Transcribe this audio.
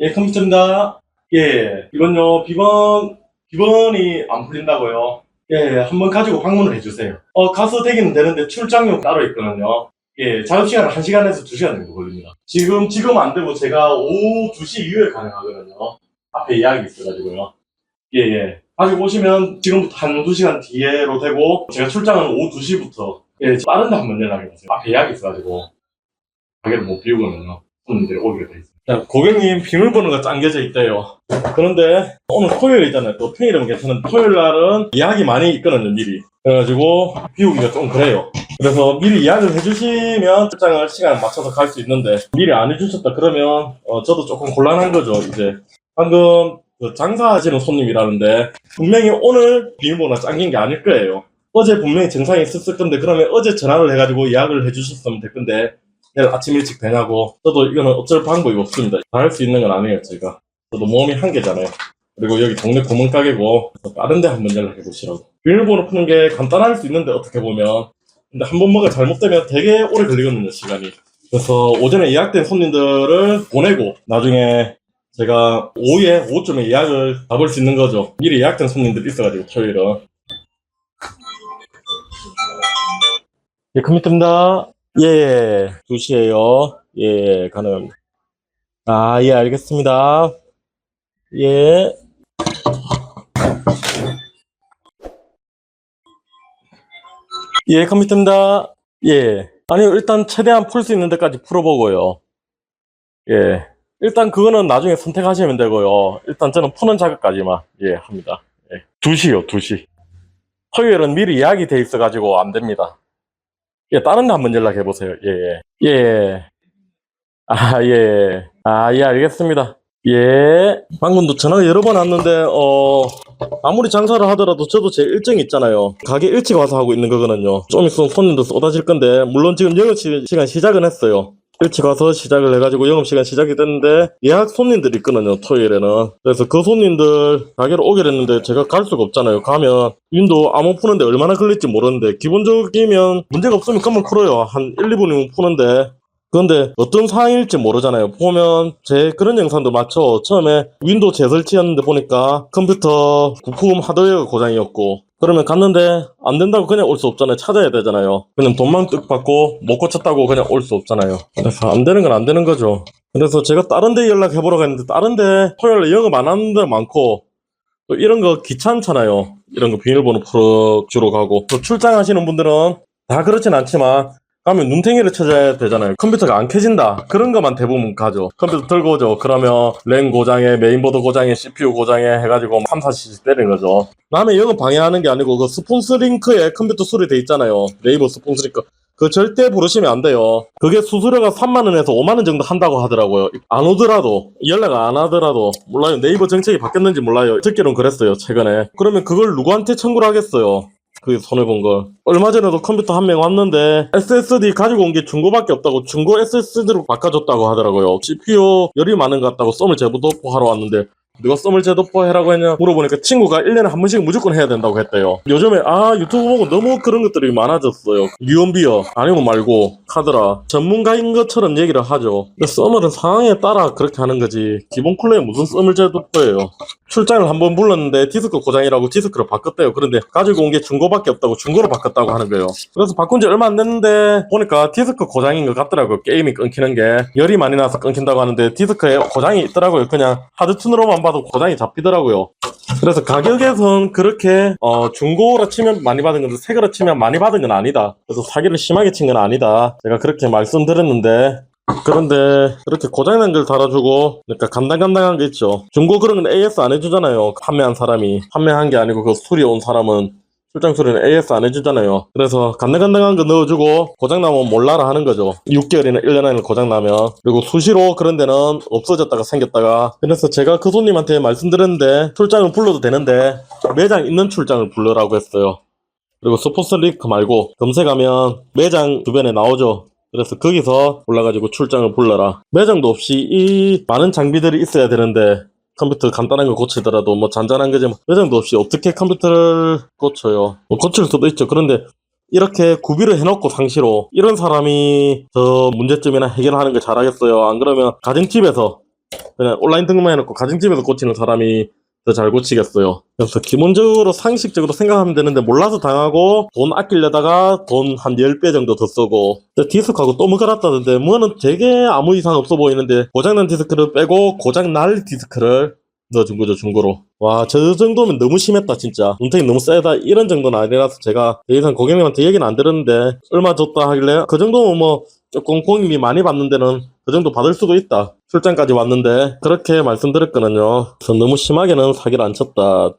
예, 컴퓨터입니다. 예, 이건요, 비번, 비번이 안 풀린다고요. 예, 한번 가지고 방문을 해주세요. 어, 가서 되기는 되는데 출장료 따로 있거든요. 예, 작업시간은 1시간에서 2시간 정도 걸립니다. 지금, 지금 안 되고 제가 오후 2시 이후에 가능하거든요. 앞에 이야기 있어가지고요. 예, 예. 가지고 오시면 지금부터 한 2시간 뒤에로 되고, 제가 출장은 오후 2시부터, 예, 빠른 데 한번 연락해보세요. 앞에 이야기 있어가지고, 가게를 못 비우거든요. 손님들이 오게 돼 있어요. 자, 고객님 비밀번호가 잠겨져 있대요. 그런데 오늘 토요일 있잖아요. 또 평일이면 괜찮은데 토요일 날은 예약이 많이 있거든요, 미리. 그래가지고 비우기가 좀 그래요. 그래서 미리 예약을 해주시면 출장을 시간 맞춰서 갈 수 있는데 미리 안 해주셨다 그러면 어, 저도 조금 곤란한 거죠, 이제. 방금 그 장사하시는 손님이라는데 분명히 오늘 비밀번호가 잠긴 게 아닐 거예요. 어제 분명히 증상이 있었을 건데 그러면 어제 전화를 해가지고 예약을 해주셨으면 될 건데 내일 아침 일찍 되냐고. 저도 이거는 어쩔 방법이 없습니다. 다 할 수 있는 건 아니에요 제가. 저도 몸이 한계잖아요. 그리고 여기 동네 구멍가게고 다른 데 한번 연락해 보시라고. 비밀번호 푸는 게 간단할 수 있는데 어떻게 보면. 근데 한번 뭐가 잘못되면 되게 오래 걸리거든요 시간이. 그래서 오전에 예약된 손님들을 보내고 나중에 제가 오후에 오후쯤에 예약을 잡을 수 있는 거죠. 미리 예약된 손님들이 있어가지고 토요일은. 예 컴퓨터입니다 예, 2시에요. 예, 가능합니다. 아, 예, 알겠습니다. 예. 예, 컴퓨터입니다. 예. 아니요, 일단 최대한 풀 수 있는 데까지 풀어보고요. 예. 일단 그거는 나중에 선택하시면 되고요. 일단 저는 푸는 작업까지만, 예, 합니다. 예. 2시요, 2시. 토요일은 미리 예약이 돼 있어가지고 안 됩니다. 예, 다른 데 한번 연락해 보세요. 예, 예. 예. 아, 예. 아, 예, 알겠습니다. 예. 방금도 전화가 여러 번 왔는데, 어, 아무리 장사를 하더라도 저도 제 일정이 있잖아요. 가게 일찍 와서 하고 있는 거거든요. 좀 있으면 손님도 쏟아질 건데, 물론 지금 영업 시간 시작은 했어요. 일찍 와서 시작을 해가지고 영업시간 시작이 됐는데 예약 손님들이 있거든요 토요일에는. 그래서 그 손님들 가게로 오게 됐는데 제가 갈 수가 없잖아요. 가면 윈도우 암호 푸는데 얼마나 걸릴지 모르는데 기본적이면 문제가 없으면 금방 풀어요. 한 1, 2분이면 푸는데. 그런데 어떤 상황일지 모르잖아요. 보면 제 그런 영상도 맞춰 처음에 윈도우 재설치했는데 보니까 컴퓨터 부품 하드웨어가 고장이었고 그러면 갔는데 안 된다고 그냥 올 수 없잖아요. 찾아야 되잖아요. 그냥 돈만 뜩 받고 못 고쳤다고 그냥 올 수 없잖아요. 그래서 안 되는 건 안 되는 거죠. 그래서 제가 다른 데 연락해보러 갔는데 다른 데 토요일에 영업 안 하는 데 많고 또 이런 거 귀찮잖아요. 이런 거 비밀번호 풀어 주러 가고 또 출장하시는 분들은 다 그렇진 않지만 가면 눈탱이를 찾아야 되잖아요. 컴퓨터가 안 켜진다. 그런 것만 대부분 가죠. 컴퓨터 들고 오죠. 그러면 램 고장에, 메인보드 고장에, CPU 고장에 해가지고 3, 4cc 때리는 거죠. 남의 영업 방해하는 게 아니고 그 스폰스 링크에 컴퓨터 수리돼 있잖아요. 네이버 스폰스 링크. 그 절대 부르시면 안 돼요. 그게 수수료가 3만원에서 5만원 정도 한다고 하더라고요. 안 오더라도, 연락 안 하더라도, 몰라요. 네이버 정책이 바뀌었는지 몰라요. 듣기로는 그랬어요, 최근에. 그러면 그걸 누구한테 청구를 하겠어요? 그게 손해본 걸. 얼마 전에도 컴퓨터 한 명 왔는데 SSD 가지고 온 게 중고밖에 없다고 중고 SSD로 바꿔줬다고 하더라고요. CPU 열이 많은 것 같다고 썸을 제보도포 하러 왔는데 누가 썸을 제도포 해라고 했냐 물어보니까 친구가 1년에 한 번씩 무조건 해야 된다고 했대요. 요즘에 아 유튜브 보고 너무 그런 것들이 많아졌어요. 유언비어 아니면 말고 카드라 전문가인 것처럼 얘기를 하죠. 근데 썸을은 상황에 따라 그렇게 하는 거지 기본 쿨러에 무슨 썸을 제도포예요. 출장을 한번 불렀는데 디스크 고장이라고 디스크를 바꿨대요. 그런데 가지고 온 게 중고밖에 없다고 중고로 바꿨다고 하는 거예요. 그래서 바꾼 지 얼마 안 됐는데 보니까 디스크 고장인 것 같더라고요. 게임이 끊기는 게 열이 많이 나서 끊긴다고 하는데 디스크에 고장이 있더라고요. 그냥 하드툰으로만 봐도 고장이 잡히더라고요. 그래서 가격에선 그렇게 어, 중고라 치면 많이 받은 건데 새 거라 치면 많이 받은 건 아니다. 그래서 사기를 심하게 친 건 아니다. 제가 그렇게 말씀드렸는데 그런데 그렇게 고장난 걸 달아주고 그러니까 간당간당한 게 있죠. 중고 그런 건 AS 안 해주잖아요. 판매한 사람이 판매한 게 아니고 그 수리 온 사람은 출장 수리는 AS 안 해주잖아요. 그래서 간당간당한 거 넣어주고 고장나면 몰라라 하는 거죠. 6개월이나 1년 안에 고장나면 그리고 수시로 그런 데는 없어졌다가 생겼다가 그래서 제가 그 손님한테 말씀드렸는데 출장을 불러도 되는데 매장 있는 출장을 불러라고 했어요. 그리고 스포츠 링크 말고 검색하면 매장 주변에 나오죠. 그래서 거기서 올라가지고 출장을 불러라. 매장도 없이 이 많은 장비들이 있어야 되는데 컴퓨터 간단한 거 고치더라도 뭐 잔잔한 거지 뭐 매장도 없이 어떻게 컴퓨터를 고쳐요. 뭐 고칠 수도 있죠. 그런데 이렇게 구비를 해놓고 상시로 이런 사람이 더 문제점이나 해결하는 걸 잘하겠어요. 안 그러면 가정집에서 그냥 온라인 등록해놓고 가정집에서 고치는 사람이 더 잘 고치겠어요. 그래서 기본적으로 상식적으로 생각하면 되는데 몰라서 당하고 돈 아끼려다가 돈 한 10배 정도 더 쓰고 디스크하고 또뭐 갈았다던데 뭐는 되게 아무 이상 없어 보이는데 고장난 디스크를 빼고 고장 날 디스크를 넣어준 거죠 중고로. 와 저 정도면 너무 심했다 진짜. 운택이 너무 세다 이런 정도는 아니라서 제가 더 이상 고객님한테 얘기는 안 들었는데 얼마 줬다 하길래 그 정도면 뭐 조금 고객님이 많이 받는 데는 그 정도 받을 수도 있다. 출장까지 왔는데 그렇게 말씀드렸거든요. 그래서 너무 심하게는 사기를 안 쳤다